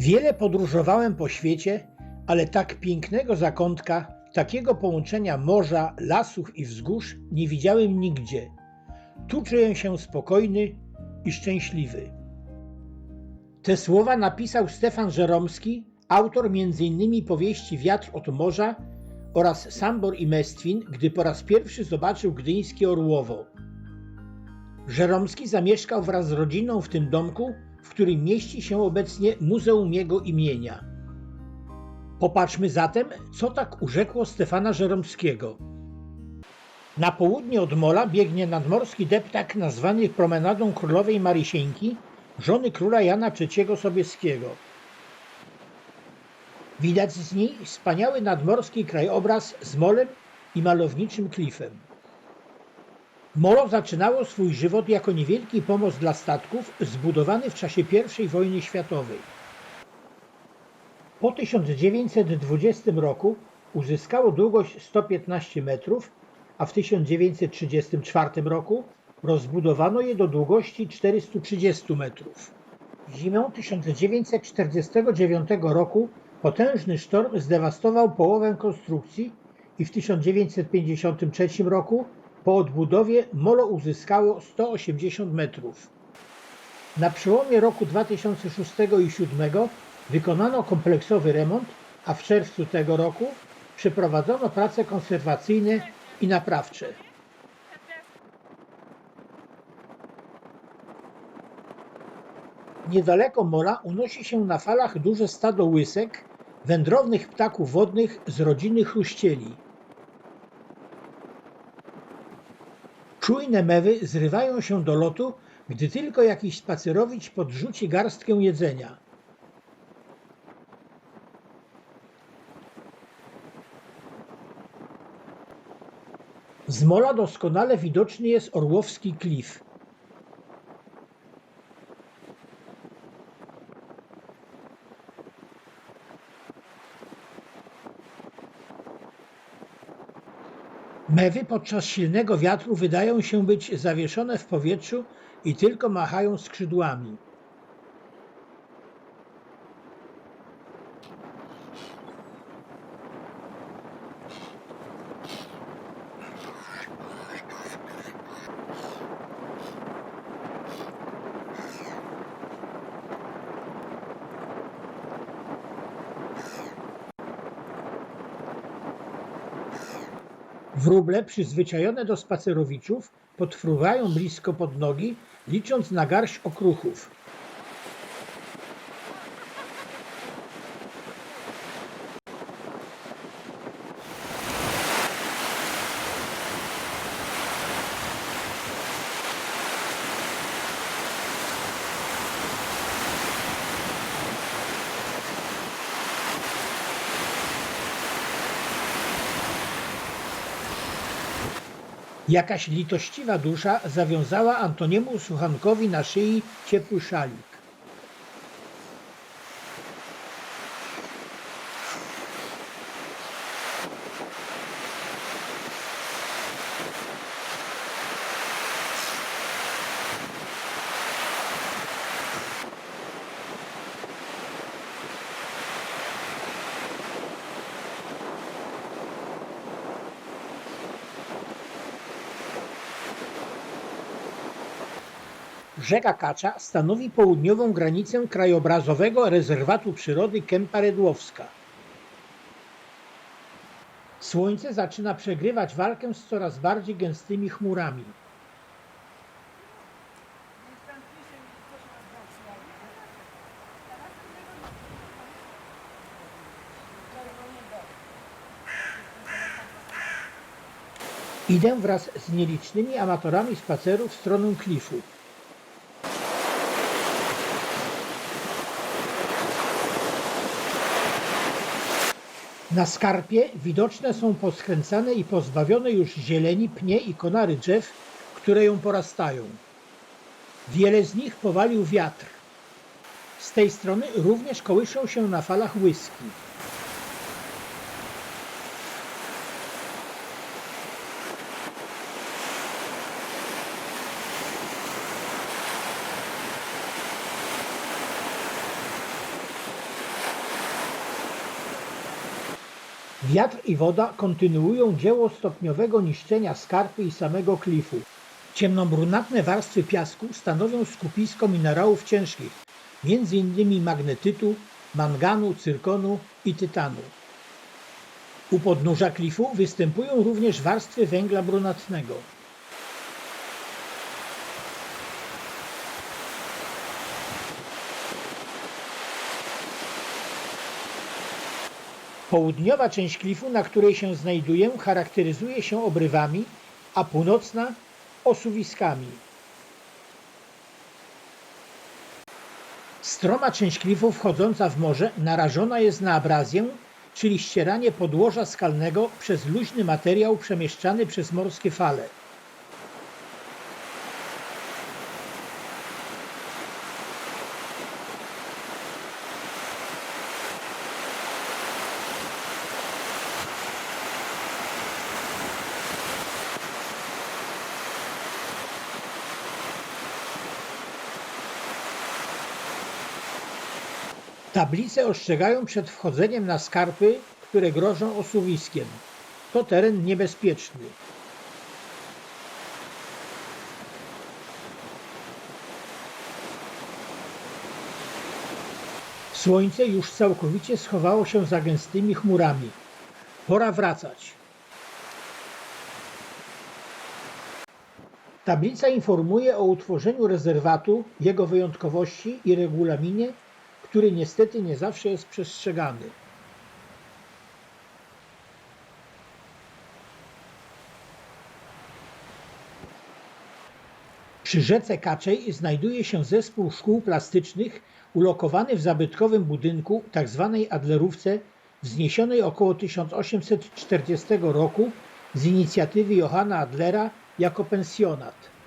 Wiele podróżowałem po świecie, ale tak pięknego zakątka, takiego połączenia morza, lasów i wzgórz nie widziałem nigdzie. Tu czuję się spokojny i szczęśliwy. Te słowa napisał Stefan Żeromski, autor m.in. powieści Wiatr od morza oraz Sambor i Mestwin, gdy po raz pierwszy zobaczył gdyńskie Orłowo. Żeromski zamieszkał wraz z rodziną w tym domku, w którym mieści się obecnie Muzeum jego imienia. Popatrzmy zatem, co tak urzekło Stefana Żeromskiego. Na południe od Mola biegnie nadmorski deptak nazwany promenadą królowej Marysieńki, żony króla Jana III Sobieskiego. Widać z niej wspaniały nadmorski krajobraz z molem i malowniczym klifem. Molo zaczynało swój żywot jako niewielki pomost dla statków zbudowany w czasie I wojny światowej. Po 1920 roku uzyskało długość 115 metrów, a w 1934 roku rozbudowano je do długości 430 metrów. Zimą 1949 roku potężny sztorm zdewastował połowę konstrukcji i w 1953 roku po odbudowie molo uzyskało 180 metrów. Na przełomie roku 2006 i 2007 wykonano kompleksowy remont, a w czerwcu tego roku przeprowadzono prace konserwacyjne i naprawcze. Niedaleko mola unosi się na falach duże stado łysek, wędrownych ptaków wodnych z rodziny chruścieli. Czujne mewy zrywają się do lotu, gdy tylko jakiś spacerowicz podrzuci garstkę jedzenia. Z mola doskonale widoczny jest Orłowski Klif. Mewy podczas silnego wiatru wydają się być zawieszone w powietrzu i tylko machają skrzydłami. Wróble przyzwyczajone do spacerowiczów podfruwają blisko pod nogi, licząc na garść okruchów. Jakaś litościwa dusza zawiązała Antoniemu Suchankowi na szyi ciepły szalik. Rzeka Kacza stanowi południową granicę krajobrazowego rezerwatu przyrody Kępa Redłowska. Słońce zaczyna przegrywać walkę z coraz bardziej gęstymi chmurami. Idę wraz z nielicznymi amatorami spaceru w stronę klifu. Na skarpie widoczne są poskręcane i pozbawione już zieleni pnie i konary drzew, które ją porastają. Wiele z nich powalił wiatr. Z tej strony również kołyszą się na falach łyski. Wiatr i woda kontynuują dzieło stopniowego niszczenia skarpy i samego klifu. Ciemnobrunatne warstwy piasku stanowią skupisko minerałów ciężkich, m.in. magnetytu, manganu, cyrkonu i tytanu. U podnóża klifu występują również warstwy węgla brunatnego. Południowa część klifu, na której się znajduję, charakteryzuje się obrywami, a północna osuwiskami. Stroma część klifu wchodząca w morze narażona jest na abrazję, czyli ścieranie podłoża skalnego przez luźny materiał przemieszczany przez morskie fale. Tablice ostrzegają przed wchodzeniem na skarpy, które grożą osuwiskiem. To teren niebezpieczny. Słońce już całkowicie schowało się za gęstymi chmurami. Pora wracać. Tablica informuje o utworzeniu rezerwatu, jego wyjątkowości i regulaminie, który niestety nie zawsze jest przestrzegany. Przy rzece Kaczej znajduje się zespół szkół plastycznych ulokowany w zabytkowym budynku tzw. Adlerówce wzniesionej około 1840 roku z inicjatywy Johanna Adlera jako pensjonat.